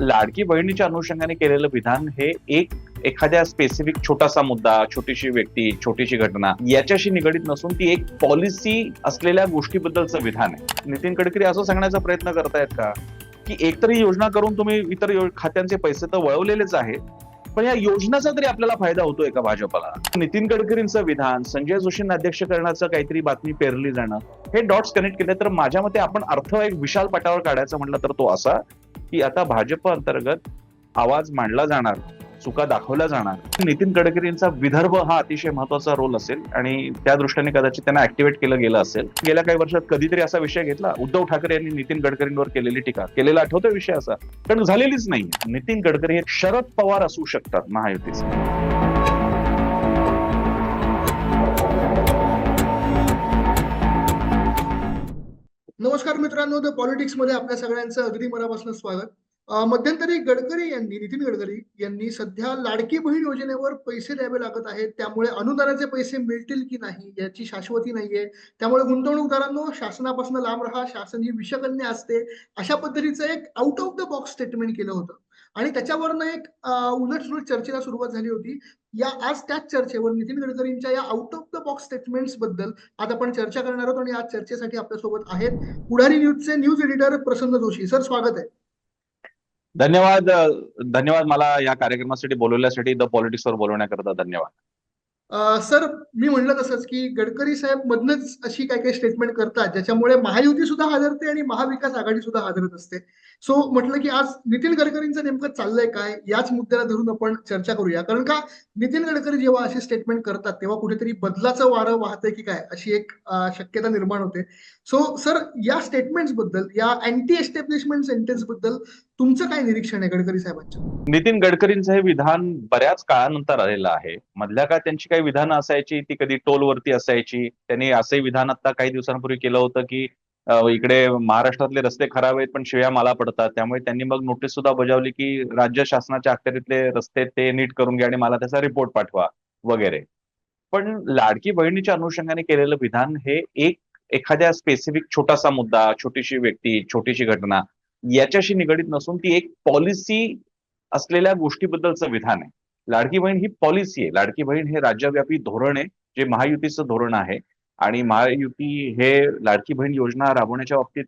लाडकी बहिणीच्या अनुषंगाने केलेलं विधान हे एक एखाद्या स्पेसिफिक छोटासा मुद्दा छोटीशी व्यक्ती छोटीशी घटना याच्याशी निगडीत नसून ती एक पॉलिसी असलेल्या गोष्टीबद्दलचं विधान आहे. नितीन गडकरी असं सांगण्याचा प्रयत्न करतायत का? की एकतरी योजना करून तुम्ही इतर खात्यांचे पैसे तर वळवलेलेच आहेत पण या योजनाचा तरी आपल्याला फायदा होतोय का भाजपला? नितीन गडकरींचं विधान संजय जोशींना अध्यक्ष करण्याचं काहीतरी बातमी पेरली जाणं हे डॉट्स कनेक्ट केले तर माझ्या मते आपण अर्थ एक विशाल पटावर काढायचा म्हटलं तर तो असा की आता भाजप अंतर्गत आवाज मांडला जाणार चुका दाखवल्या जाणार. नितीन गडकरींचा विदर्भ हा अतिशय महत्त्वाचा रोल असेल आणि त्या दृष्टीने कदाचित त्यांना ऍक्टिव्हेट केलं गेलं असेल. गेल्या काही वर्षात कधीतरी असा विषय घेतला. उद्धव ठाकरे यांनी नितीन गडकरींवर केलेली टीका. केलेला आठवतो विषय असा पण झालेलीच नाही नितीन गडकरी हे शरद पवार असू शकतात महायुतीचे. नमस्कार मित्रांनो द पॉलिटिक्समध्ये आपल्या सगळ्यांचं अगदी मनापासून स्वागत. मध्यंतरी गडकरी यांनी नितीन गडकरी यांनी सध्या लाडकी बहीण योजनेवर पैसे द्यावे लागत आहेत. त्यामुळे अनुदानाचे पैसे मिळतील की नाही याची शाश्वती नाहीये. त्यामुळे गुंतवणूकदारांनो शासनापासून लांब राहा. शासन ही विषकन्या असते. अशा पद्धतीचं एक out of the box statement केलं होतं. आणि त्याच्यावरनं एक उलट चर्चेला सुरुवात झाली होती. या आज त्याच चर्चेवर नितीन गडकरींच्या या आउट ऑफ द बॉक्स स्टेटमेंट्सबद्दल आज आपण चर्चा करणार आहोत. आणि आज चर्चेसाठी आपल्यासोबत आहेत Pudhari न्यूजचे news editor Prasanna Joshi. Sir स्वागत आहे. धन्यवाद धन्यवाद मला या कार्यक्रमासाठी बोलवण्यासाठी द पॉलिटिक्सवर बोलवण्याकरता धन्यवाद. सर मी म्हणलं तसंच की गडकरी साहेब मधनच अशी काही काही स्टेटमेंट करतात ज्याच्यामुळे महायुती सुद्धा हादरते आणि महाविकास आघाडी सुद्धा हादरत असते. सो म्हटलं की आज नितीन गडकरींचं नेमकं चाललंय काय? याच मुद्द्याला धरून आपण चर्चा करूया. कारण का नितीन गडकरी जेव्हा अशी स्टेटमेंट करतात तेव्हा कुठेतरी बदलाचं वारं वाहतंय की काय? अशी एक शक्यता निर्माण होते. सो सर या स्टेटमेंट्सबद्दल या अँटी एस्टॅब्लिशमेंट सेंटेन्सबद्दल तुमचं काय निरीक्षण आहे गडकरी साहेबांचं नितीन गडकरींचं हे विधान बऱ्याच काळानंतर आलेलं आहे. मधल्या काळात त्यांची काही विधानं असायची ती कधी टोलवरती असायची. त्यांनी असे विधान आता काही दिवसांपूर्वी केलं होतं की इकडे महाराष्ट्रातले रस्ते खराब आहेत पण शिव्या मला पडतात. त्यामुळे त्यांनी मग नोटीस सुद्धा बजावली की राज्य शासनाच्या अखत्यारीतले रस्ते ते नीट करून घ्या आणि मला त्याचा रिपोर्ट पाठवा वगैरे. पण लाडकी बहिणीच्या अनुषंगाने केलेलं विधान हे एक एखाद्या स्पेसिफिक छोटासा मुद्दा छोटीशी व्यक्ती छोटीशी घटना याच्याशी निगडीत नसून ती एक पॉलिसी असलेल्या गोष्टीबद्दलचं विधान आहे. लाडकी बहीण ही पॉलिसी आहे. लाडकी बहीण हे राज्यव्यापी धोरण आहे. जे महायुतीचं धोरण आहे. आणि महायुती हे लाडकी बहीण योजना राबवण्याच्या बाबतीत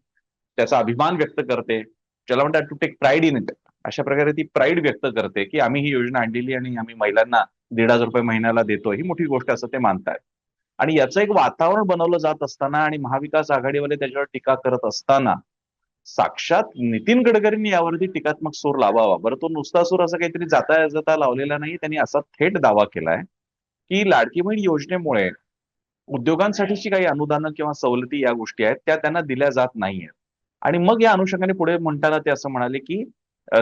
त्याचा अभिमान व्यक्त करते. ज्याला म्हणतात to take pride in it अशा प्रकारे ती प्राईड व्यक्त करते की आम्ही ही योजना आणलेली आणि आम्ही महिलांना दीड हजार रुपये महिन्याला देतो. ही मोठी गोष्ट असं ते मानतायत आणि याचं एक वातावरण बनवलं जात असताना आणि महाविकास आघाडीवाले त्याच्यावर टीका करत असताना साक्षात नितीन गडकरींनी यावरती टीकात्मक सूर लावावा. बरं तो नुसता सूर असं काहीतरी जाता जाता लावलेला नाही. त्यांनी असा थेट दावा केलाय की लाडकी बहीण योजनेमुळे उद्योगांसाठीची काही अनुदानं किंवा सवलती या गोष्टी आहेत त्या त्यांना दिल्या जात नाहीयेत. आणि मग या अनुषंगाने पुढे म्हणताना ते असं म्हणाले की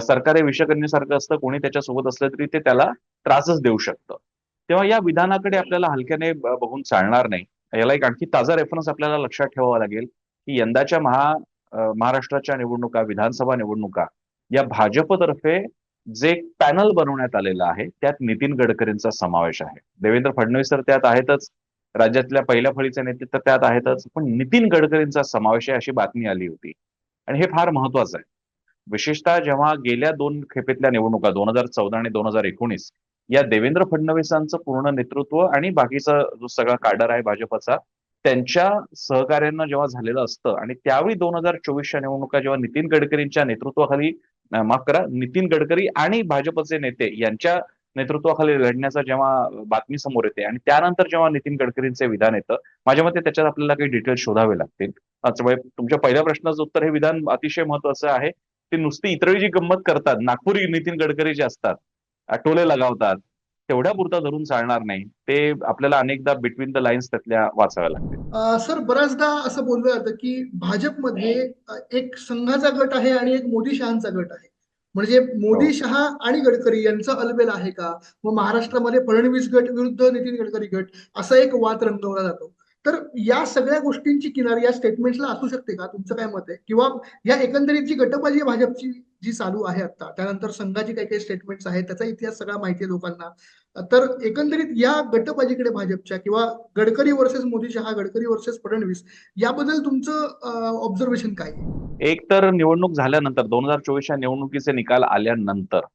सरकार हे विषकन्यासारखं असतं कोणी त्याच्यासोबत असलं तरी ते त्याला त्रासच देऊ शकतं. तेव्हा या विधानाकडे आपल्याला हलक्याने बघून चालणार नाही. याला एक आणखी ताजा रेफरन्स आपल्याला लक्षात ठेवावा लागेल की यंदाच्या महा महाराष्ट्राच्या निवडणुका विधानसभा निवडणुका या भाजपतर्फे जे पॅनल बनवण्यात आलेलं आहे त्यात नितीन गडकरींचा समावेश आहे. देवेंद्र फडणवीस तर त्यात आहेतच. राज्यातल्या पहिल्या फळीचे नेते तर त्यात आहेतच. पण नितीन गडकरींचा समावेश आहे अशी बातमी आली होती. आणि हे फार महत्वाचं आहे. विशेषतः जेव्हा गेल्या दोन खेपेतल्या निवडणुका दोन हजार चौदा आणि दोन हजार एकोणीस या देवेंद्र फडणवीसांचं पूर्ण नेतृत्व आणि बाकीचा जो सगळा काडर आहे भाजपचा त्यांच्या सहकार्यानं जेव्हा झालेलं असतं आणि त्यावेळी दोन हजार चोवीसच्या निवडणुका जेव्हा नितीन गडकरींच्या नेतृत्वाखाली माफ करा नितीन गडकरी आणि भाजपचे नेते यांच्या नेतृत्वाखाली लढण्याचा जेव्हा बातमी समोर येते आणि त्यानंतर जेव्हा नितीन गडकरींचे विधान येतं माझ्या मते त्याच्यात आपल्याला काही डिटेल्स शोधावे लागतील. म्हणजे तुमच्या पहिल्या प्रश्नाचं उत्तर हे विधान अतिशय महत्वाचं आहे. ते नुसती इतरही जी गंमत करतात नागपुरी नितीन गडकरी जे असतात टोले लगावतात तेवढ्या पुरता धरून चालणार नाही. ते आपल्याला अनेकदा बिटवीन द लाईन्स त्यातल्या वाचाव्या लागतात सर बऱ्याचदा असं बोललं जातं की भाजपमध्ये एक संघाचा गट आहे आणि एक मोदी शहांचा गट आहे. म्हणजे मोदी हो. शहा आणि गडकरी यांचा अलबेल आहे का? मग महाराष्ट्रामध्ये फडणवीस गट विरुद्ध नितीन गडकरी गट असा एक वाद रंगवला जातो. तर या सगळ्या गोष्टींची किनार या स्टेटमेंट्सला असू शकते का? तुमचं काय मत आहे? किंवा या एकंदरीत जी गटबाजी आहे भाजपची जी चालू आहे आता त्यानंतर संघाची काही काही स्टेटमेंट्स आहेत त्याचा इतिहास सगळा माहिती आहे लोकांना. तर एकंदरीत या गटबाजीकडे भाजपच्या किंवा गडकरी वर्सेस मोदी शहा गडकरी वर्सेस फडणवीस याबद्दल तुमचं ऑब्झर्वेशन काय एक तर निवडणूक झाल्यानंतर दोन हजार चोवीसच्या निवडणुकीचे निकाल आल्यानंतर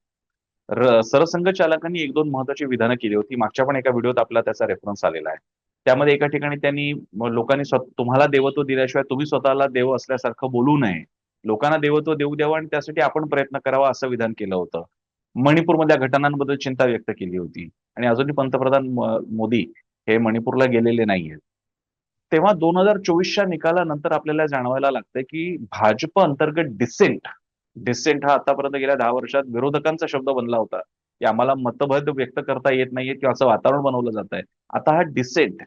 सरसंघचालकांनी एक दोन महत्वाची विधानं केली होती. मागच्या पण एका व्हिडिओत आपला त्याचा रेफरन्स आलेला आहे. त्यामध्ये एका ठिकाणी त्यांनी लोकांनी तुम्हाला देवत्व दिल्याशिवाय तुम्ही स्वतःला देव असल्यासारखं बोलू नये. लोकांना देवत्व देऊ द्यावं आणि त्यासाठी आपण प्रयत्न करावा असं विधान केलं होतं. मणिपूरमधल्या घटनांबद्दल चिंता व्यक्त केली होती. आणि अजूनही पंतप्रधान मोदी हे मणिपूरला गेलेले नाहीयेत. तेव्हा दोन हजार चोवीसच्या निकालानंतर आपल्याला जाणवायला लागतंय की भाजप अंतर्गत डिसेंट डिसेंट हा आतापर्यंत गेल्या दहा वर्षात विरोधकांचा शब्द बनला होता. की आम्हाला मतभेद व्यक्त करता येत नाहीये किंवा असं वातावरण बनवलं जात आहे आता हा डिसेंट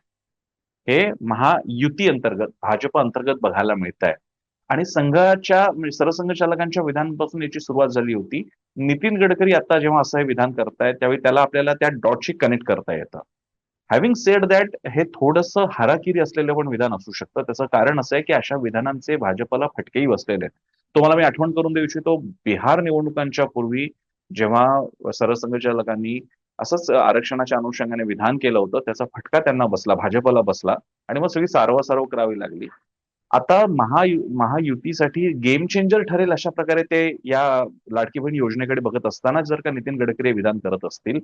हे महायुती अंतर्गत भाजप अंतर्गत बघायला मिळत आहे आणि संघाच्या म्हणजे सरसंघचालकांच्या विधानापासून याची सुरुवात झाली होती. नितीन गडकरी आता जेव्हा असं हे विधान करतायत त्यावेळी त्याला आपल्याला त्या डॉटशी कनेक्ट करता येतं. हॅव्हिंग सेड दॅट हे थोडंसं हाराकिरी असलेलं पण विधान असू शकतं. त्याचं कारण असं आहे की अशा विधानांचे भाजपला फटकेही बसलेले आहेत. तुम्हाला मी आठवण करून देऊ इच्छितो बिहार निवडणुकांच्या पूर्वी जेव्हा सरसंघचालकांनी असंच आरक्षणाच्या अनुषंगाने विधान केलं होतं त्याचा फटका त्यांना बसला भाजपला बसला. आणि मग सगळी सारवासारव करावी लागली. आता महायु महायुतीसाठी गेम चेंजर ठरेल अशा प्रकारे ते या लाडकी बहीण योजनेकडे बघत असताना जर का नितीन गडकरी हे विधान करत असतील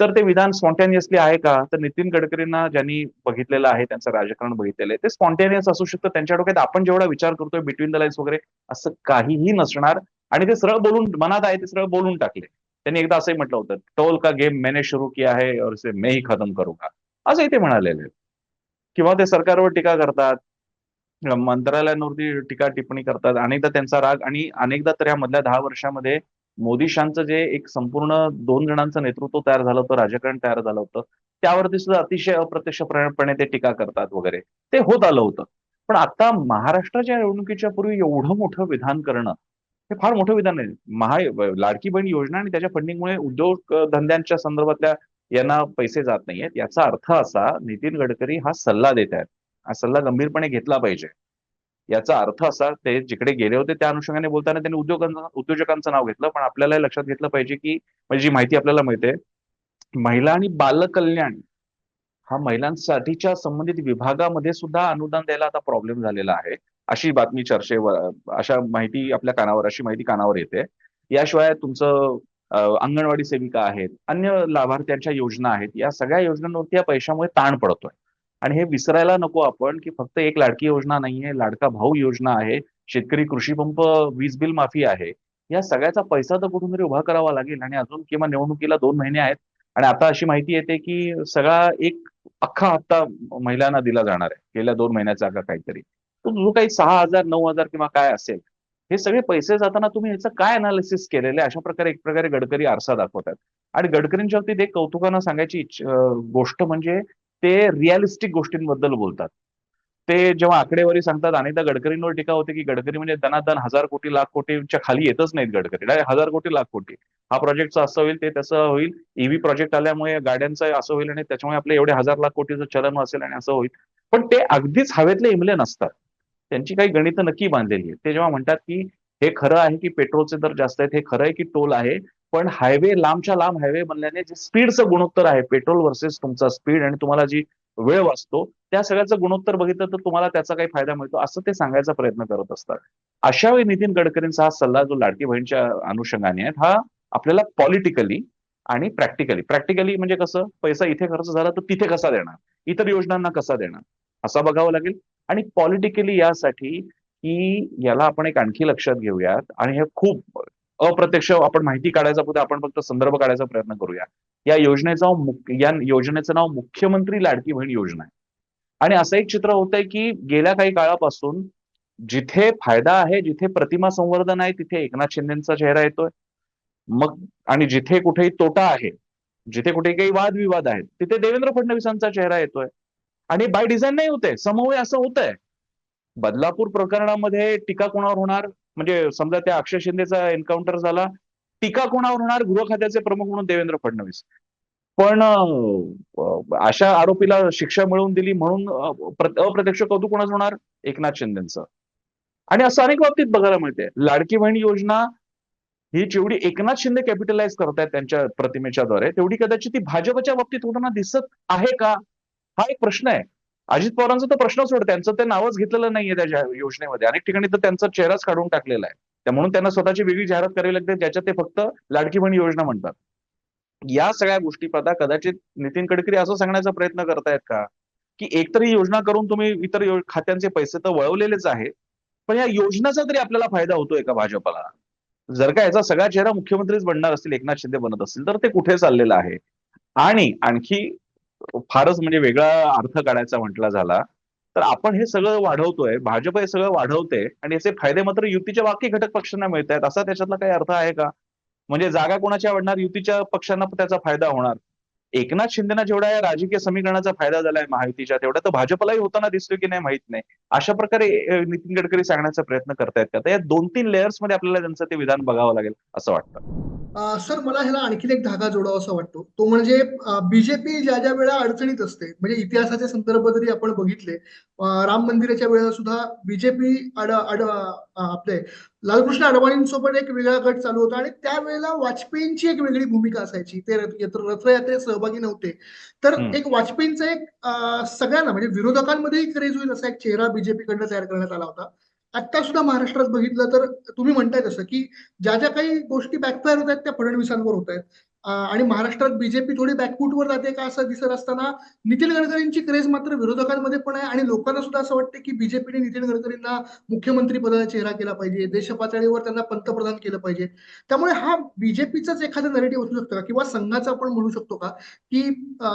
तर ते विधान स्पॉन्टेनियसली आहे का? तर नितीन गडकरींना ज्यांनी बघितलेलं आहे त्यांचं राजकारण बघितलेलं आहे ते स्पॉन्टेनियस असू शकतं. त्यांच्या डोक्यात आपण जेवढा विचार करतोय बिटवीन द लाईन्स वगैरे असं काहीही नसणार. आणि ते सरळ बोलून मनात आहे ते सरळ बोलून टाकले. त्यांनी एकदा असंही म्हटलं होतं टोल का गेम मैंने शुरू किया है और इसे मैं ही खतम का असंही ते म्हणालेले. किंवा ते सरकारवर टीका करतात मंत्रालयांवरती टीका टिप्पणी करतात. अनेकदा त्यांचा राग आणि अनेकदा तर या मधल्या दहा वर्षामध्ये मोदी शांचं जे एक संपूर्ण दोन जणांचं नेतृत्व तयार झालं होतं राजकारण तयार झालं होतं त्यावरती सुद्धा अतिशय अप्रत्यक्षपणे ते टीका करतात वगैरे. ते होत आलं होतं. पण आता महाराष्ट्राच्या निवडणुकीच्या पूर्वी एवढं मोठं विधान करणं हे फार मोठं विधान आहे. महा लाडकी बहीण योजना आणि त्याच्या फंडिंगमुळे उद्योग धंद्यांच्या संदर्भातल्या यांना पैसे जात नाहीयेत. याचा अर्थ असा नितीन गडकरी हा सल्ला देत आहेत. हा सल्ला गंभीरपणे घेतला पाहिजे. याचा अर्थ असा ते जिकडे गेले होते त्या अनुषंगाने बोलताना त्यांनी उद्योगांचं उद्योजकांचं नाव घेतलं पण आपल्याला लक्षात घेतलं पाहिजे की म्हणजे जी माहिती आपल्याला मिळते महिला आणि बालकल्याण हा महिलांसाठीच्या संबंधित विभागामध्ये सुद्धा अनुदान द्यायला आता प्रॉब्लेम झालेला आहे अशी बातमी चर्चेवर अशा माहिती आपल्या कानावर अशी माहिती कानावर येते. याशिवाय तुमचं अंगणवाडी सेविका आहेत अन्य लाभार्थ्यांच्या योजना आहेत या सगळ्या योजनांवरती या पैशामुळे ताण पडतोय. आणि हे विसरायला नको आपण की फक्त एक लाडकी योजना नाहीये लाडका भाऊ योजना आहे शेतकरी कृषी पंप वीज बिल माफी आहे. या सगळ्याचा पैसा तर कुठून तरी उभा करावा लागेल आणि अजून किंवा निवडणुकीला दोन महिने आहेत आणि आता अशी माहिती येते की सगळा एक अख्खा हप्ता महिलांना दिला जाणार आहे गेल्या दोन महिन्याचा का काहीतरी. जो काही सहा हजार नऊ हजार किंवा काय असेल हे सगळे पैसे जाताना तुम्ही याचं काय अनालिसिस केलेलं आहे? अशा प्रकारे एक प्रकारे गडकरी आरसा दाखवतात. आणि गडकरींच्या बाबतीत एक कौतुकानं सांगायची गोष्ट म्हणजे ते रिअलिस्टिक गोष्टींबद्दल बोलतात. ते जेव्हा आकडेवारी सांगतात अनेकदा गडकरींवर टीका होते की गडकरी म्हणजे दनादन हजार कोटी लाख कोटीच्या खाली येतच नाहीत गडकरी. डायरेक्ट हजार कोटी लाख कोटी. हा प्रोजेक्टचं असं होईल ते तसं होईल. ईव्ही प्रोजेक्ट आल्यामुळे गाड्यांचं असं होईल आणि त्याच्यामुळे आपले एवढे हजार लाख कोटीचं चलन असेल आणि असं होईल. पण ते अगदीच हवेतले इमले नसतात. त्यांची काही गणितं नक्की बांधलेली आहेत. ते जेव्हा म्हणतात की हे खरं आहे की पेट्रोलचे दर जास्त आहेत हे खरं आहे की टोल आहे पण हायवे लांबच्या लांब हायवे बनल्याने जे स्पीडचं गुणोत्तर आहे पेट्रोल वर्सेस तुमचा स्पीड आणि तुम्हाला जी वेळ वाचतो त्या सगळ्याचं गुणोत्तर बघितलं तर तुम्हाला त्याचा काही फायदा मिळतो असं ते सांगायचा प्रयत्न करत असतात. अशा वेळी नितीन गडकरींचा हा सल्ला जो लाडकी बहीणच्या अनुषंगाने आहे हा आपल्याला पॉलिटिकली आणि प्रॅक्टिकली प्रॅक्टिकली म्हणजे कसं पैसा इथे खर्च झाला तर तिथे कसा देणार इतर योजनांना कसा देणार असा बघावं लागेल. आणि पॉलिटिकली यासाठी की याला आपण एक आणखी लक्षात घेऊयात आणि हे खूप अप्रत्यक्ष आपण माहिती काढायचा पुढे आपण फक्त संदर्भ काढायचा प्रयत्न करूया. या योजनेचं या योजनेचं नाव मुख्यमंत्री लाडकी बहीण योजना आहे. आणि असं एक चित्र होत आहे की गेल्या काही काळापासून जिथे फायदा आहे जिथे प्रतिमा संवर्धन आहे तिथे एकनाथ शिंदेचा चेहरा येतोय. मग आणि जिथे कुठेही तोटा आहे जिथे कुठे काही वादविवाद आहेत तिथे देवेंद्र फडणवीसांचा चेहरा येतोय. आणि बाय डिझाईन नाही होते समोर असं होतंय. बदलापूर प्रकरणामध्ये टीका कोणावर होणार? म्हणजे समजा त्या अक्षय शिंदेचा एन्काउंटर झाला टीका कोणावर होणार? गृह खात्याचे प्रमुख म्हणून देवेंद्र फडणवीस. पण अशा आरोपीला शिक्षा मिळवून दिली म्हणून अप्रत्यक्ष कौतुक कोणाच होणार? एकनाथ शिंदेचं. आणि असं अनेक बाबतीत बघायला मिळते. लाडकी बहीण योजना ही जेवढी एकनाथ शिंदे कॅपिटलाइज करतायत त्यांच्या प्रतिमेच्या द्वारे तेवढी कदाचित ती भाजपच्या बाबतीत होताना दिसत आहे का? हा एक प्रश्न आहे. अजित पवारांचा तर प्रश्न सोड त्यांचं ते नावच घेतलेलं नाहीये त्या योजनेमध्ये. अनेक ठिकाणी तर त्यांचा चेहराच काढून टाकलेला आहे. त्या म्हणून त्यांना स्वतःची वेगळी जाहिरात करावी लागते ज्याच्यात ते फक्त लाडकी बहीण योजना म्हणतात. या सगळ्या गोष्टी पाहता कदाचित नितीन गडकरी असं सांगण्याचा प्रयत्न करतायत का? की एकतरी योजना करून तुम्ही इतर खात्यांचे पैसे तर वळवलेलेच आहे पण या योजनाचा तरी आपल्याला फायदा होतोय का भाजपला? जर का याचा सगळा चेहरा मुख्यमंत्रीच बनणार असतील एकनाथ शिंदे बनत असतील तर ते कुठे चाललेलं आहे? आणि आणखी फारच म्हणजे वेगळा अर्थ काढायचा म्हटला झाला. तर आपण हे सगळं वाढवतोय भाजप हे सगळं वाढवते आणि याचे फायदे मात्र युतीच्या बाकी घटक पक्षांना मिळत आहेत असा त्याच्यातला काही अर्थ आहे का? म्हणजे जागा कोणाच्या वाढणार युतीच्या पक्षांना त्याचा फायदा होणार. एकनाथ शिंदेना जेवढा या राजकीय समीकरणाचा फायदा झालाय महायुतीच्या तेवढा तर भाजपलाही होताना दिसतोय की नाही माहीत नाही. अशा प्रकारे नितीन गडकरी सांगण्याचा प्रयत्न करतायत का? तर या दोन तीन लेअर्समध्ये आपल्याला त्यांचं ते विधान बघावं लागेल असं वाटतं. सर मला ह्याला आणखीन एक धागा जोडावा असा वाटतो. तो म्हणजे बीजेपी ज्या ज्या वेळा अडचणीत असते म्हणजे इतिहासाचे संदर्भ जरी आपण बघितले राम मंदिराच्या वेळेला सुद्धा बीजेपी अड अड अ, आपले लालकृष्ण अडवाणींसोबत एक वेगळा गट चालू होता आणि त्यावेळेला वाजपेयींची एक वेगळी भूमिका असायची. ते रथ यात्र- रथयात्रेत सहभागी नव्हते. तर. एक वाजपेयींचा एक सगळ्यांना म्हणजे विरोधकांमध्येही क्रेज होईल असा एक चेहरा बीजेपी कडनं तयार करण्यात आला होता. आता सुद्धा महाराष्ट्रात बघितलं तर तुम्ही म्हणताय तसं की ज्या ज्या काही गोष्टी बॅकफायर होत आहेत त्या फडणवीसांवर होत आहेत. आणि महाराष्ट्रात बीजेपी थोडी बॅकफूटवर जाते का असं दिसत असताना नितीन गडकरींची क्रेज मात्र विरोधकांमध्ये पण आहे आणि लोकांना सुद्धा असं वाटतं की बीजेपीने नितीन गडकरींना मुख्यमंत्री पदाचा चेहरा केला पाहिजे देश पातळीवर त्यांना पंतप्रधान केलं पाहिजे. त्यामुळे हा बीजेपीचाच एखादा नरेटिव्ह असू शकतो का? किंवा संघाचा आपण म्हणू शकतो का? की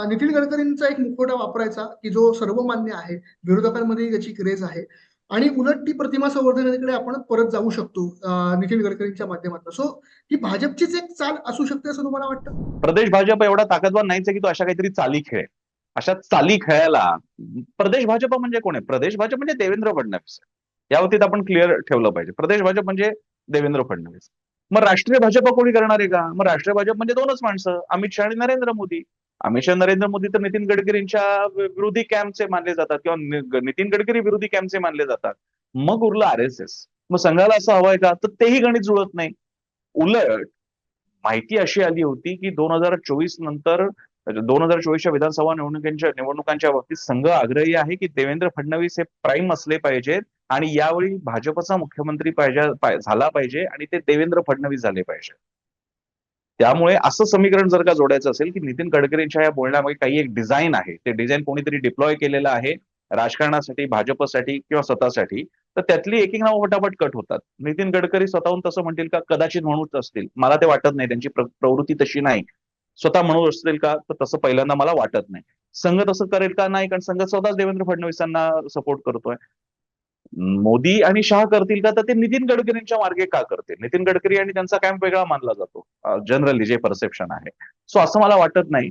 नितीन गडकरींचा एक मुखवटा वापरायचा की जो सर्वमान्य आहे विरोधकांमध्ये त्याची क्रेज आहे. आणि उलट ती प्रतिमा संवर्धनाकडे आपण परत जाऊ शकतो नितीन गडकरींच्या माध्यमातून. सो ही भाजपचीच एक चाल असू शकते असं तुम्हाला वाटतं? प्रदेश भाजप एवढा ताकदवार नाहीच की तो अशा काहीतरी चाली खेळ अशा चाली खेळायला प्रदेश भाजप म्हणजे कोण आहे? प्रदेश भाजप म्हणजे देवेंद्र फडणवीस. या बाबतीत आपण क्लिअर ठेवलं पाहिजे. प्रदेश भाजप म्हणजे देवेंद्र फडणवीस. मग राष्ट्रीय भाजप कोणी करणार आहे का? मग राष्ट्रीय भाजप म्हणजे दोनच माणसं. अमित शहा आणि नरेंद्र मोदी. अमित शहा नरेंद्र मोदी तर नितीन गडकरींच्या विरोधी कॅम्पचे मानले जातात किंवा नितीन गडकरी विरोधी कॅम्पचे मानले जातात. मग उरलं आर एस एस मग संघाला असं हवंय का? तर तेही गणित जुळत नाही. उलट माहिती अशी आली होती की दोन हजार चोवीस नंतर दोन हजार चोवीसच्या विधानसभा निवडणुकांच्या निवडणुकांच्या बाबतीत संघ आग्रही आहे की देवेंद्र फडणवीस हे प्राईम असले पाहिजेत आणि यावेळी भाजपचा मुख्यमंत्री पाहिजे झाला पाहिजे आणि ते देवेंद्र फडणवीस झाले पाहिजे. त्यामुळे असं समीकरण जर का जोडायचं असेल की नितीन गडकरींच्या या बोलण्यामध्ये काही एक डिझाईन आहे ते डिझाईन कोणीतरी डिप्लॉय केलेलं आहे राजकारणासाठी भाजपसाठी किंवा स्वतःसाठी तर त्यातली एक एक नावं फटाफट कट होतात. नितीन गडकरी स्वतःहून तसं म्हणतील का? कदाचित म्हणूच असतील. मला ते वाटत नाही. त्यांची प्रवृत्ती तशी नाही. स्वतः म्हणू असतील का? तर तसं पहिल्यांदा मला वाटत नाही. संघ तसं करेल का? नाही. कारण संघ स्वतःच देवेंद्र फडणवीसांना सपोर्ट करतोय. मोदी आणि शाह करतील का? तर ते नितीन गडकरींच्या मार्गे का करतील? नितीन गडकरी आणि त्यांचा कॅम्प वेगळा मानला जातो जनरली जे परसेप्शन आहे. सो असं मला वाटत नाही.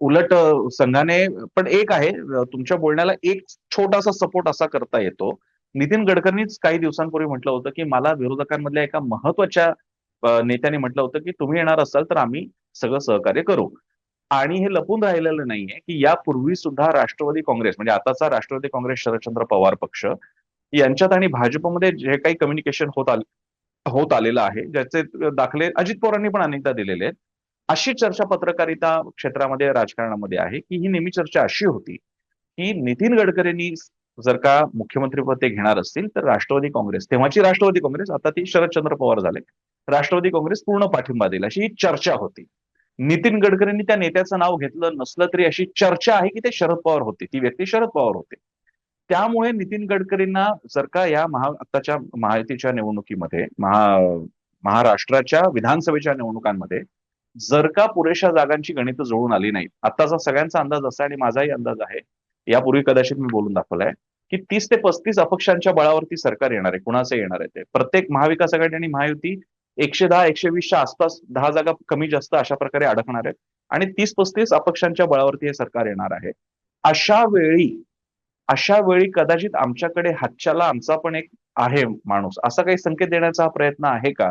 उलट संघाने पण एक आहे तुमच्या बोलण्याला एक छोटासा सपोर्ट असा करता येतो. नितीन गडकरींनीच काही दिवसांपूर्वी म्हटलं होतं की मला विरोधकांमधल्या एका महत्त्वाच्या नेत्याने म्हटलं होतं की तुम्ही येणार असाल तर आम्ही सगळं सहकार्य करू. आणि हे लपून राहिलेलं नाहीये की यापूर्वी सुद्धा राष्ट्रवादी काँग्रेस म्हणजे आताचा राष्ट्रवादी काँग्रेस शरदचंद्र पवार पक्ष यांच्यात आणि भाजपमध्ये जे काही कम्युनिकेशन होत आले होत आलेलं आहे ज्याचे दाखले अजित पवारांनी पण अनेकदा दिलेले आहेत. अशी चर्चा पत्रकारिता क्षेत्रामध्ये राजकारणामध्ये आहे की ही नेहमी चर्चा अशी होती की नितीन गडकरींनी जर का मुख्यमंत्रीपद ते घेणार असतील तर राष्ट्रवादी काँग्रेस तेव्हाची राष्ट्रवादी काँग्रेस आता ती शरदचंद्र पवार झाले. राष्ट्रवादी काँग्रेस पूर्ण पाठिंबा देईल अशी ही चर्चा होती. नितीन गडकरींनी त्या नेत्याचं नाव घेतलं नसलं तरी अशी चर्चा आहे की ते शरद पवार होते ती व्यक्ती शरद पवार होते. त्यामुळे नितीन गडकरींना जर का या महा आत्ताच्या महायुतीच्या निवडणुकीमध्ये महा महाराष्ट्राच्या विधानसभेच्या निवडणुकांमध्ये जर का पुरेशा जागांची गणित जुळून आली नाहीत आत्ताचा सगळ्यांचा अंदाज असा आणि माझाही अंदाज आहे यापूर्वी कदाचित मी बोलून दाखवलाय की तीस ते पस्तीस अपक्षांच्या बळावरती सरकार येणार आहे कुणाचं येणार आहे ते. प्रत्येक महाविकास आघाडी आणि महायुती एकशे दहा एकशे वीसच्या आसपास दहा जागा कमी जास्त अशा प्रकारे अडकणार आहेत आणि तीस पस्तीस अपक्षांच्या बळावरती हे सरकार येणार आहे. अशा वेळी अशा वेळी कदाचित आमच्याकडे हातच्याला आमचा पण एक आहे माणूस. असा काही संकेत देण्याचा हा प्रयत्न आहे का?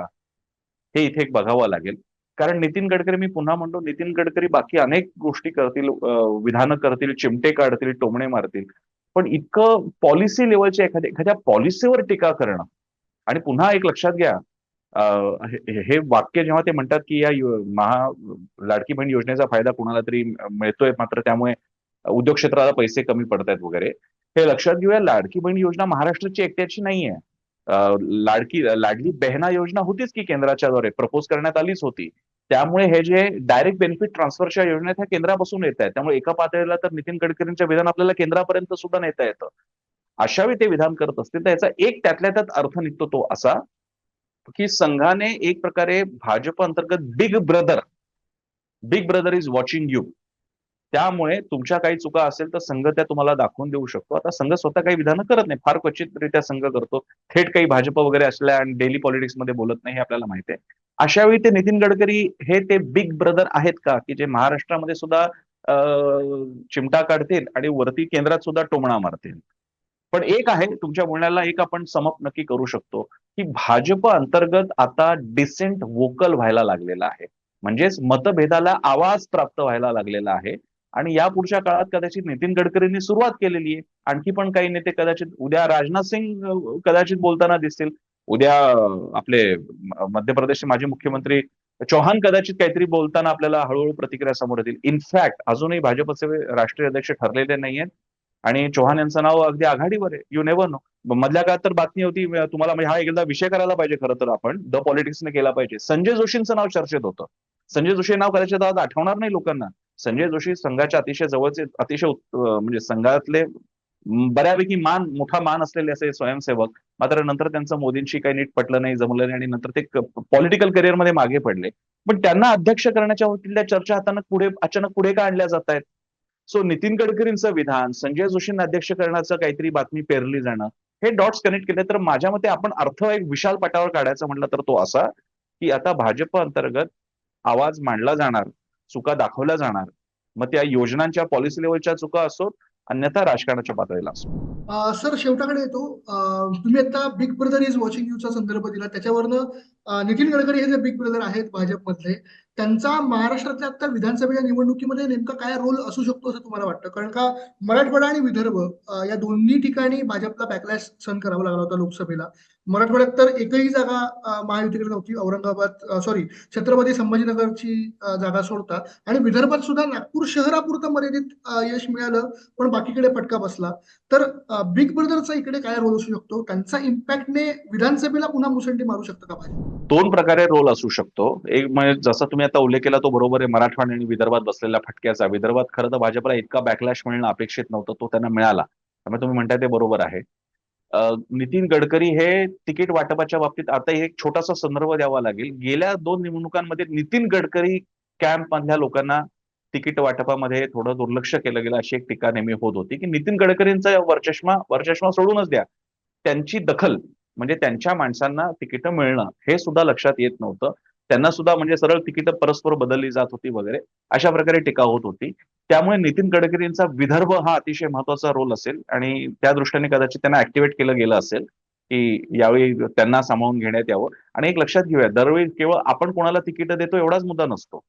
हे इथे एक बघावं लागेल. कारण नितीन गडकरी मी पुन्हा म्हणतो नितीन गडकरी बाकी अनेक गोष्टी करतील विधानं करतील चिमटे काढतील टोमणे मारतील. पण इतकं पॉलिसी लेवलच्या एखाद्या एखाद्या पॉलिसीवर टीका करणं. आणि पुन्हा एक लक्षात घ्या हे वाक्य जेव्हा ते म्हणतात की या महा लाडकी बहीण योजनेचा फायदा कुणाला तरी मिळतोय मात्र त्यामुळे उद्योग क्षेत्राला पैसे कमी पडतायत वगैरे. हे लक्षात घेऊया लाडकी बहीण योजना महाराष्ट्राची एकट्याची नाहीये. आहे लाडकी लाडली बहना योजना होतीच की केंद्राच्या द्वारे प्रपोज करण्यात आलीच होती. त्यामुळे हे जे डायरेक्ट बेनिफिट ट्रान्सफरच्या योजना ह्या केंद्रापासून येत आहेत. त्यामुळे एका पातळीला तर नितीन गडकरींचे विधान आपल्याला केंद्रापर्यंत सुद्धा नेता येतं. अशा वेळी ते विधान करत असतील तर याचा एक त्यातल्या त्यात अर्थ निघतो तो असा की संघाने एक प्रकारे भाजप अंतर्गत big brother big brother is watching you त्यामुळे तुमच्या काही चुका असेल तर संघ त्या तुम्हाला दाखवून देऊ शकतो. आता संघ स्वतः काही विधानं करत नाही. फार क्वचितरित्या संघ करतो. थेट काही भाजप वगैरे असल्या आणि डेली पॉलिटिक्समध्ये बोलत नाही हे आपल्याला माहिती आहे. अशा वेळी ते नितीन गडकरी हे ते बिग ब्रदर आहेत का? की जे महाराष्ट्रामध्ये सुद्धा चिमटा काढतील आणि वरती केंद्रात सुद्धा टोमणा मारतील? पण एक आहे तुमच्या बोलण्याला एक आपण समप नक्की करू शकतो की भाजप अंतर्गत आता डिसेंट वोकल व्हायला लागलेला आहे. म्हणजेच मतभेदाला आवाज प्राप्त व्हायला लागलेला आहे. आणि या पुढच्या काळात कदाचित नितीन गडकरींनी सुरुवात केलेली आहे. आणखी पण काही नेते कदाचित उद्या राजनाथ सिंग कदाचित बोलताना दिसतील. उद्या आपले मध्य प्रदेशचे माजी मुख्यमंत्री चौहान कदाचित काहीतरी बोलताना आपल्याला हळूहळू प्रतिक्रिया समोर येतील. इनफॅक्ट अजूनही भाजपचे राष्ट्रीय अध्यक्ष ठरलेले नाहीयेत आणि चौहान यांचं नाव अगदी आघाडीवर आहे. यू नेव्हर नो मधल्या काळात तर बातमी होती तुम्हाला म्हणजे हा एकदा विषय करायला पाहिजे खरं तर आपण. द पॉलिटिक्सने केला पाहिजे. संजय जोशींचं नाव चर्चेत होतं. संजय जोशी नाव कदाचित आज आठवणार नाही लोकांना. संजय जोशी संघाच्या अतिशय जवळचे अतिशय म्हणजे संघातले बऱ्यापैकी मान मोठा मान असलेले असे स्वयंसेवक. मात्र नंतर त्यांचं मोदींशी काही नीट पटलं नाही जमलं नाही आणि नंतर ते पॉलिटिकल करिअरमध्ये मागे पडले. पण त्यांना अध्यक्ष करण्याच्या वतीतल्या चर्चा अचानक पुढे अचानक पुढे का आणल्या जात आहेत सो नितीन गडकरींचं विधान संजय जोशींना अध्यक्ष करण्याचं काहीतरी बातमी पेरली जाणं हे डॉट्स कनेक्ट केले. तर माझ्या मते आपण अर्थ एक विशाल पटावर काढायचा म्हटलं तर तो असा की आता भाजप अंतर्गत आवाज मांडला जाणार. चुका दाखवल्या जाणार. मग त्या योजनांच्या पॉलिसी लेवलच्या चुका असोत अन्यथा राजकारणाच्या पातळीला असो. सर शेवटाकडे येतो. तुम्ही आता बिग ब्रदर इज वॉचिंग यूचा संदर्भ दिला. त्याच्यावरनं नितीन गडकरी हे जे बिग ब्रदर आहेत भाजपमधले त्यांचा महाराष्ट्रातल्या आता विधानसभेच्या निवडणुकीमध्ये नेमका काय रोल असू शकतो असं तुम्हाला वाटतं? कारण का मराठवाडा आणि विदर्भ या दोन्ही ठिकाणी भाजपला बॅकलॅश सहन करावा लागला होता लोकसभेला. मराठवाड्यात तर एकही जागा महायुतीकडे नव्हती. औरंगाबाद सॉरी छत्रपती संभाजीनगरची जागा सोडता. आणि विदर्भात सुद्धा नागपूर शहरापुरतं मर्यादित यश मिळालं पण बाकीकडे पटका बसला. तर बिग ब्रदरचा इकडे काय रोल असू शकतो? त्यांचा इम्पॅक्टने विधानसभेला पुन्हा मुसंडी मारू शकतं का भाजप? दोन प्रकारे रोल असू शकतो. एक म्हणजे जसा तुम्ही आता उल्लेख केला तो बरोबर आहे मराठवाडा आणि विदर्भात बसलेल्या फटक्याचा. विदर्भात खरं तर भाजपला इतका बॅकलॅश मिळणं अपेक्षित नव्हतं तो त्यांना मिळाला. त्यामुळे तुम्ही म्हणताय ते बरोबर आहे. नितीन गडकरी हे तिकीट वाटपाच्या बाबतीत आता एक छोटासा संदर्भ द्यावा लागेल. गेल्या दोन निवडणुकांमध्ये नितीन गडकरी कॅम्प मधल्या लोकांना तिकीट वाटपामध्ये थोडं दुर्लक्ष केलं गेलं अशी एक टीका नेहमी होत होती की नितीन गडकरींचा वर्चष्मा वर्चष्मा सोडूनच द्या. त्यांची दखल म्हणजे त्यांच्या माणसांना तिकीटं मिळणं हे सुद्धा लक्षात येत नव्हतं. त्यांना सुद्धा म्हणजे सरळ तिकीटं परस्पर बदलली जात होती वगैरे अशा प्रकारे टीका होत होती. त्यामुळे नितीन गडकरींचा विदर्भ हा अतिशय महत्त्वाचा रोल असेल आणि त्या दृष्टीने कदाचित त्यांना ऍक्टिव्हेट केलं गेलं असेल की यावेळी त्यांना सामावून घेण्यात यावं. आणि एक लक्षात घेऊया दरवेळी केवळ आपण कोणाला तिकीटं देतो एवढाच मुद्दा नसतो.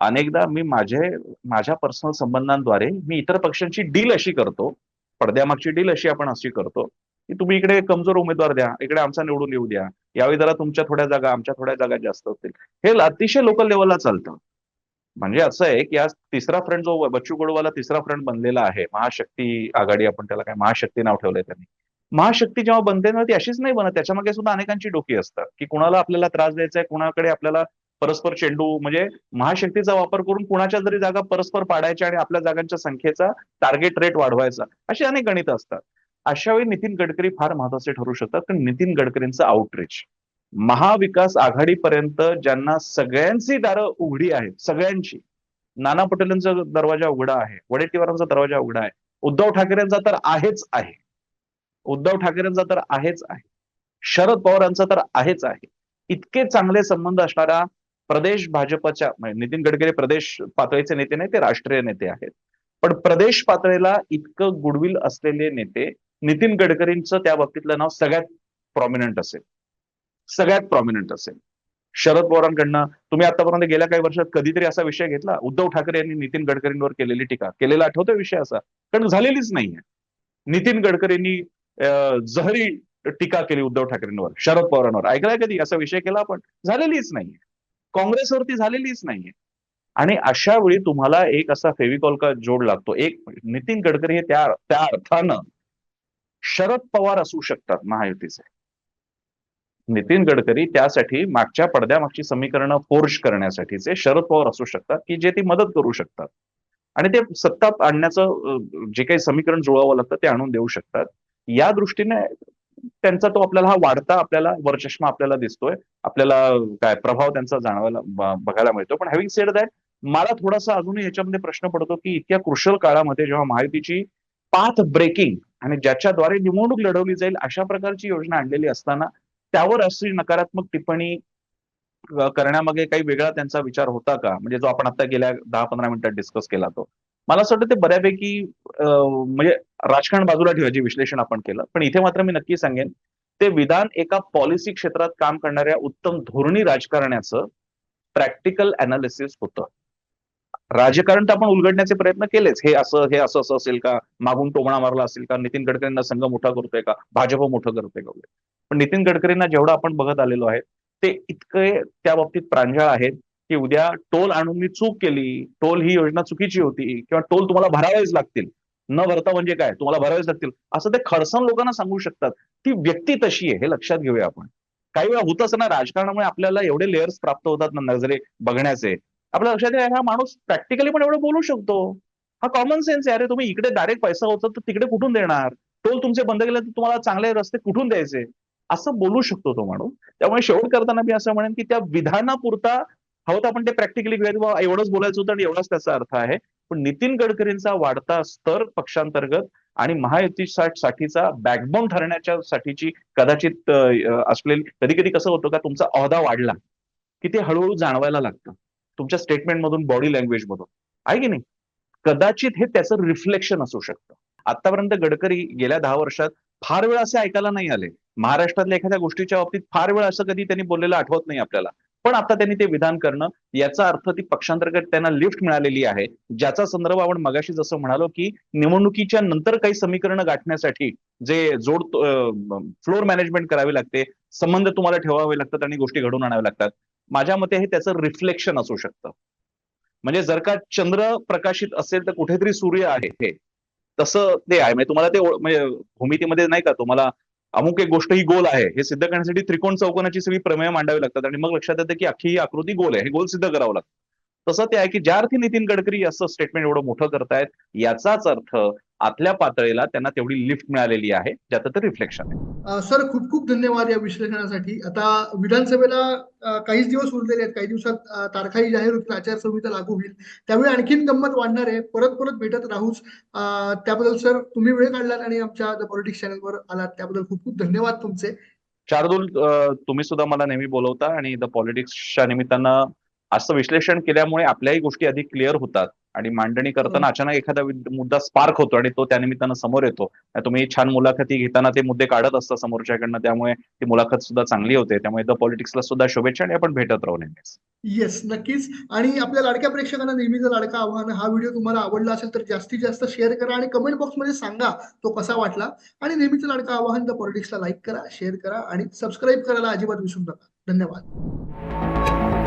अनेकदा मी माझे माझ्या पर्सनल संबंधांद्वारे मी इतर पक्षांची डील अशी करतो पडद्यामागची डील अशी आपण अशी करतो की तुम्ही इकडे कमजोर उमेदवार द्या इकडे आमचा निवडून येऊ द्या. यावेळी जरा तुमच्या थोड्या जागा आमच्या थोड्या जागा जास्त होतील. हे अतिशय लोकल लेवलला चालतं. म्हणजे असं आहे की आज तिसरा फ्रंट जो बच्चू कडूवाला तिसरा फ्रंट बनलेला आहे महाशक्ती आघाडी आपण त्याला काय महाशक्ती नाव ठेवलंय त्यांनी. महाशक्ती जेव्हा बनते ना ती अशीच नाही बनत. त्याच्यामागे सुद्धा अनेकांची डोकी असतात की कुणाला आपल्याला त्रास द्यायचा आहे कुणाकडे आपल्याला परस्पर चेंडू म्हणजे महाशक्तीचा वापर करून कुणाच्या जरी जागा परस्पर पाडायच्या आणि आपल्या जागांच्या संख्येचा टार्गेट रेट वाढवायचा अशी अनेक गणित असतात. अशा वेळी नितीन गडकरी फार महत्त्वाचे ठरू शकतात कारण नितीन गडकरींचं आउटरीच महाविकास आघाडीपर्यंत ज्यांना सगळ्यांची दारं उघडी आहेत सगळ्यांची. नाना पटोलेंचा दरवाजा उघडा आहे वडेट्टीवारांचा दरवाजा उघडा आहे उद्धव ठाकरेंचा तर आहेच आहे. उद्धव ठाकरेंचा तर आहेच आहे. शरद पवारांचा तर आहेच आहे. इतके चांगले संबंध असणारा प्रदेश भाजपच्या म्हणजे नितीन गडकरी प्रदेश पातळीचे नेते नाही ते राष्ट्रीय नेते आहेत. पण प्रदेश पातळीला इतकं गुडविल असलेले नेते नितीन गडकरींचं त्या बाबतीतलं नाव सगळ्यात प्रॉमिनंट असेल. सगळ्यात प्रॉमिनंट असेल. शरद पवारांकडनं तुम्ही आतापर्यंत गेल्या काही वर्षात कधीतरी असा विषय घेतला? उद्धव ठाकरे यांनी नितीन गडकरींवर केलेली टीका. केलेला आठवतो विषय असा कारण झालेलीच नाहीये. नितीन गडकरींनी जहरी टीका केली उद्धव ठाकरेंवर शरद पवारांवर. ऐकलाय कधी? असा विषय केला आपण. झालेलीच नाहीये. काँग्रेसवरती झालेलीच नाहीये. आणि अशा वेळी तुम्हाला एक असा फेविकॉल का जोड लागतो. एक नितीन गडकरी हे त्या त्या अर्थानं शरद पवार असू शकतात महायुतीचे. नितीन गडकरी त्यासाठी मागच्या पडद्यामागची समीकरणं फोर्ज करण्यासाठीचे शरद पवार असू शकतात की जे ती मदत करू शकतात. आणि ते सत्तात आणण्याचं जे काही समीकरण जुळवावं लागतं ते आणून देऊ शकतात. या दृष्टीने त्यांचा तो आपल्याला हा वाढता आपल्याला वरचष्मा आपल्याला दिसतोय. आपल्याला काय प्रभाव त्यांचा जाणवायला बघायला मिळतो. पण हॅव्हिंग सेड दॅट मला थोडासा अजूनही याच्यामध्ये प्रश्न पडतो की इतक्या कृशल काळामध्ये जेव्हा महायुतीची पाथ ब्रेकिंग आणि ज्याच्याद्वारे निवडणूक लढवली जाईल अशा प्रकारची योजना आणलेली असताना त्यावर अशी नकारात्मक टिप्पणी करण्यामागे काही वेगळा त्यांचा विचार होता का? म्हणजे जो आपण आता गेल्या दहा पंधरा मिनिटात डिस्कस केला तो. मला असं वाटतं ते बऱ्यापैकी म्हणजे राजकारण बाजूला ठेवा जे विश्लेषण आपण केलं. पण इथे मात्र मी नक्की सांगेन ते विधान एका पॉलिसी क्षेत्रात काम करणाऱ्या उत्तम धोरणी राजकारण्याचं प्रॅक्टिकल अनालिसिस होतं. राजकारण तर आपण उलगडण्याचे प्रयत्न केलेच. हे असं हे असं असं असेल का? मागून टोमणा मारला असेल का? नितीन गडकरींना संघ मोठा करतोय का? भाजप मोठं करतोय का? वगैरे पण नितीन गडकरींना जेवढं आपण बघत आलेलो आहे ते इतके त्या बाबतीत प्रांजळ आहेत की उद्या टोल आणून मी चूक केली. टोल ही योजना चुकीची होती किंवा टोल तुम्हाला भरावेच लागतील. न भरता म्हणजे काय? तुम्हाला भरावेच लागतील. असं ते खडसण लोकांना सांगू शकतात. ती व्यक्ती तशी आहे हे लक्षात घेऊया आपण. काही वेळा होत असं ना राजकारणामुळे आपल्याला एवढे लेअर्स प्राप्त होतात ना नजरे बघण्याचे. आपल्या लक्षात येईल हा माणूस प्रॅक्टिकली पण एवढं बोलू शकतो. हा कॉमन सेन्स आहे. अरे तुम्ही इकडे डायरेक्ट पैसा होता तर तिकडे कुठून देणार? टोल तुमचे बंद केले तर तुम्हाला चांगले रस्ते कुठून द्यायचे? असं बोलू शकतो तो माणूस. त्यामुळे शेवट करताना मी असं म्हणेन की त्या विधानापुरता हवं तर आपण ते प्रॅक्टिकली घेऊया बाबा एवढंच बोलायचं होतं आणि एवढाच त्याचा अर्थ आहे. पण नितीन गडकरींचा वाढता स्तर पक्षांतर्गत आणि महायुती साठीचा बॅकबोन ठरण्याच्या साठीची कदाचित असलेली कधी कधी कसं होतं का तुमचा अहदा वाढला की ते हळूहळू जाणवायला लागतं. तुमच्या स्टेटमेंट मधून बॉडी लँग्वेज मधून. आहे की नाही? कदाचित हे त्याचं रिफ्लेक्शन असू शकतं. आतापर्यंत गडकरी गेल्या दहा वर्षात फार वेळ असे ऐकायला नाही आले. महाराष्ट्रातल्या एखाद्या गोष्टीच्या बाबतीत फार वेळ असं कधी त्यांनी बोललेलं आठवत नाही आपल्याला. पण आता त्यांनी ते विधान करणं याचा अर्थ ती पक्षांतर्गत त्यांना लिफ्ट मिळालेली आहे. ज्याचा संदर्भ आपण मगाशी जसं म्हणालो की निवडणुकीच्या नंतर काही समीकरणं गाठण्यासाठी जे जोड फ्लोर मॅनेजमेंट करावी लागते संबंध तुम्हाला ठेवावे लागतात आणि गोष्टी घडवून आणाव्या लागतात. माझ्या मते हे त्याचं रिफ्लेक्शन असू शकतं. म्हणजे जर का चंद्र प्रकाशित असेल तर कुठेतरी सूर्य आहे हे. तसं ते आहे. म्हणजे तुम्हाला ते म्हणजे भूमितीमध्ये नाही का तुम्हाला अमुक एक गोष्ट ही गोल आहे. हे सिद्ध करण्यासाठी त्रिकोण चौकोनाची सगळी प्रमेय मांडावी लागतात. आणि मग लक्षात येतं की अख्खी ही आकृती गोल आहे. हे गोल सिद्ध करावं लागतं. तसं ते आहे की ज्या अर्थी नितीन गडकरी असं स्टेटमेंट एवढं मोठं करतायत याचाच अर्थ आतल्या पातळीला त्यांना तेवढी लिफ्ट मिळालेली आहे ज्याचं ते रिफ्लेक्शन आहे. सर खूप खूप धन्यवाद या विश्लेषणासाठी. आता विधानसभेला काहीच दिवस उरलेले आहेत. काही दिवसात तारखाही जाहीर होतील आचारसंहिता लागू होईल. त्यावेळी आणखीन गंमत वाढणार आहे. परत परत भेटत राहूच. त्याबद्दल सर तुम्ही वेळ काढलात आणि आमच्या द पॉलिटिक्स चॅनलवर आलात. त्याबद्दल खूप खूप धन्यवाद तुमचे. शार्दूल तुम्ही सुद्धा मला नेहमी बोलवता आणि द पॉलिटिक्सच्या निमित्तानं असं विश्लेषण केल्यामुळे आपल्याही गोष्टी अधिक क्लिअर होतात. आणि मांडणी करताना अचानक एखादा मुद्दा स्पार्क होतो आणि तो त्यानिमित्तानं समोर येतो. तुम्ही छान मुलाखती घेताना ते मुद्दे काढत असता समोरच्याकडनं त्यामुळे ती मुलाखत सुद्धा चांगली होते. त्यामुळे द पॉलिटिक्सला सुद्धा शुभेच्छा आणि आपण भेटत राहू नेहमीच. येस नक्कीच. आणि आपल्या लाडक्या प्रेक्षकांना नेहमीचं लाडका आव्हान हा व्हिडिओ तुम्हाला आवडला असेल तर जास्तीत जास्त शेअर करा आणि कमेंट बॉक्समध्ये सांगा तो कसा वाटला. आणि नेहमीचं लाडका आव्हान द पॉलिटिक्सला लाईक करा शेअर करा आणि सबस्क्राईब करायला अजिबात विसरू नका. धन्यवाद.